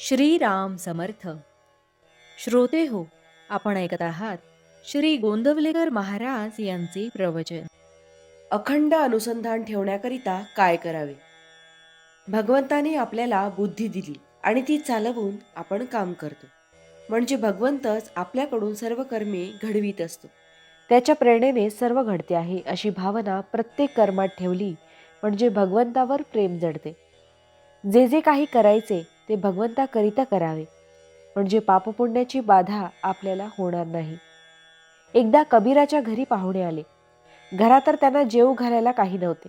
श्रीराम समर्थ. श्रोते हो आपण ऐकत आहात श्री गोंदवलेकर महाराज यांचे प्रवचन. अखंड अनुसंधान ठेवण्याकरिता काय करावे? भगवंताने आपल्याला बुद्धी दिली आणि ती चालवून आपण काम करतो. म्हणजे भगवंतच आपल्याकडून सर्व कर्मे घडवीत असतो. त्याच्या प्रेरणेने सर्व घडते आहे अशी भावना प्रत्येक कर्मात ठेवली म्हणजे भगवंतावर प्रेम जडते. जे जे काही करायचे ते भगवंताकरिता करावे. म्हणजे पापपुण्याची बाधा आपल्याला होणार नाही. एकदा कबीराच्या घरी पाहुणे आले. घरात तर त्यांना जेव घालायला काही नव्हते.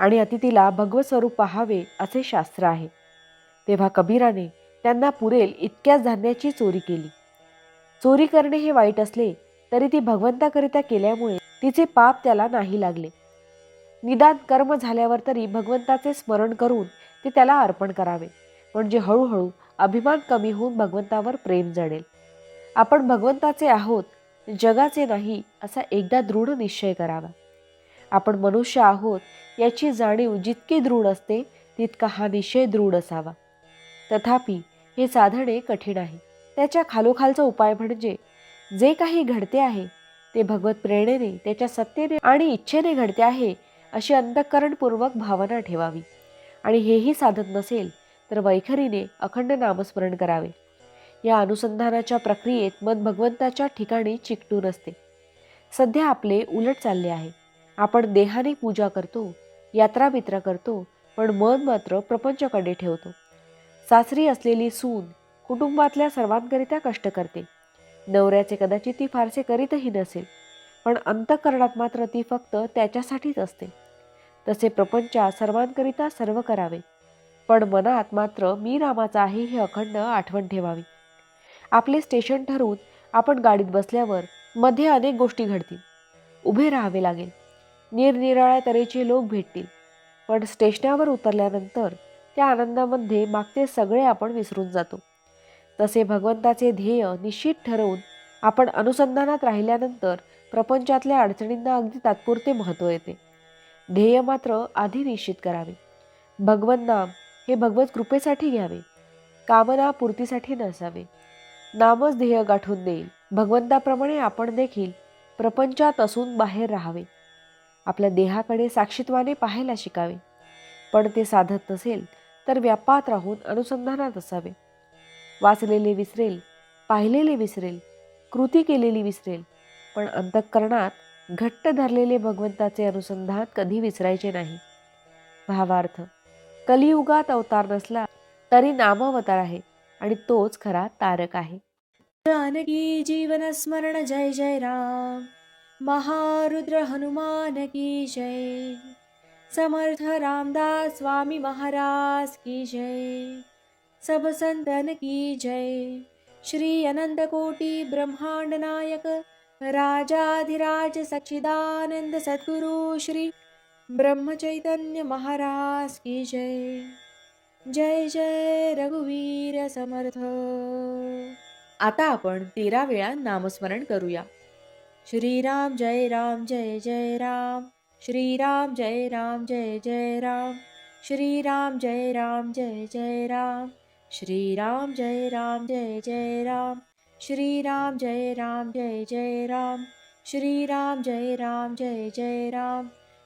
आणि अतिथीला भगवत स्वरूप पाहावे असे शास्त्र आहे. तेव्हा कबीराने त्यांना पुरेल इतक्याच धान्याची चोरी केली. चोरी करणे हे वाईट असले तरी ती भगवंताकरिता केल्यामुळे तिचे पाप त्याला नाही लागले. निदान कर्म झाल्यावर तरी भगवंताचे स्मरण करून ते त्याला अर्पण करावे. म्हणजे हळूहळू अभिमान कमी होऊन भगवंतावर प्रेम जडेल. आपण भगवंताचे आहोत जगाचे नाही असा एकदा दृढ निश्चय करावा. आपण मनुष्य आहोत याची जाणीव जितकी दृढ असते तितका हा निश्चय दृढ असावा. तथापि हे साधणे कठीण आहे. त्याच्या खालोखालचा उपाय म्हणजे जे काही घडते आहे ते भगवत प्रेरणेने त्याच्या सत्तेने आणि इच्छेने घडते आहे अशी अंतःकरणपूर्वक भावना ठेवावी. आणि हेही साधत नसेल तर वैखरीने अखंड नामस्मरण करावे. या अनुसंधानाच्या प्रक्रियेत मन भगवंताच्या ठिकाणी चिकटून असते. सध्या आपले उलट चालले आहे. आपण देहाने पूजा करतो यात्राबित्रा करतो पण मन मात्र प्रपंचाकडे ठेवतो. सासरी असलेली सून कुटुंबातल्या सर्वांकरिता कष्ट करते. नवऱ्याचे कदाचित ती फारसे करीतही नसेल पण अंतःकरणात मात्र ती फक्त त्याच्यासाठीच असते. तसे प्रपंचा सर्वांकरिता सर्व करावे. पण मनात मात्र मी रामाचा आहे ही अखंड आठवण ठेवावी. आपले स्टेशन ठरवून आपण गाडीत बसल्यावर मध्ये अनेक गोष्टी घडतील. उभे राहावे लागेल. निरनिराळ्या तऱ्हेचे लोक भेटतील. पण स्टेशनावर उतरल्यानंतर त्या आनंदामध्ये मागचे सगळे आपण विसरून जातो. तसे भगवंताचे ध्येय निश्चित ठरवून आपण अनुसंधानात राहिल्यानंतर प्रपंचातल्या अडचणींना अगदी तात्पुरते महत्त्व येते. ध्येय मात्र आधी निश्चित करावे. भगवत नाम हे भगवत कृपेसाठी घ्यावे. कामना पूर्तीसाठी नसावे. नामच ध्येय गाठून देईल. भगवंताप्रमाणे आपण देखील प्रपंचात असून बाहेर राहावे. आपल्या देहाकडे साक्षीत्वाने पाहायला शिकावे. पण ते साधत नसेल तर व्यापात राहून अनुसंधानात असावे. वाचलेले विसरेल पाहिलेले विसरेल कृती केलेली विसरेल पण अंतःकरणात घट्ट धरलेले भगवंताचे अनुसंधान कधी विसरायचे नाही. भावार्थ कलियुगात अवतार नसला तरी नामावतार आहे आणि तोच खरा तारक आहे. जानकी जीवन स्मरण जय जय राम. महारुद्र हनुमान की जय. समर्थ रामदास स्वामी महाराज की जय. सब संतन की जय. श्री अनंत कोटी ब्रह्मांड नायक. राजाधिराज सच्चिदानंद सद्गुरु श्री ब्रह्म चैतन्य महाराज की जय। जय जय रघुवीर समर्थ। आता आपण तेरा वेळा नामस्मरण करूया। श्रीराम जय राम जय जय राम। श्रीराम जय राम जय जय राम। श्रीराम जय राम जय जय राम। श्रीराम जय राम जय जय राम। श्रीराम जय राम जय जय राम। श्रीराम जय राम जय जय राम।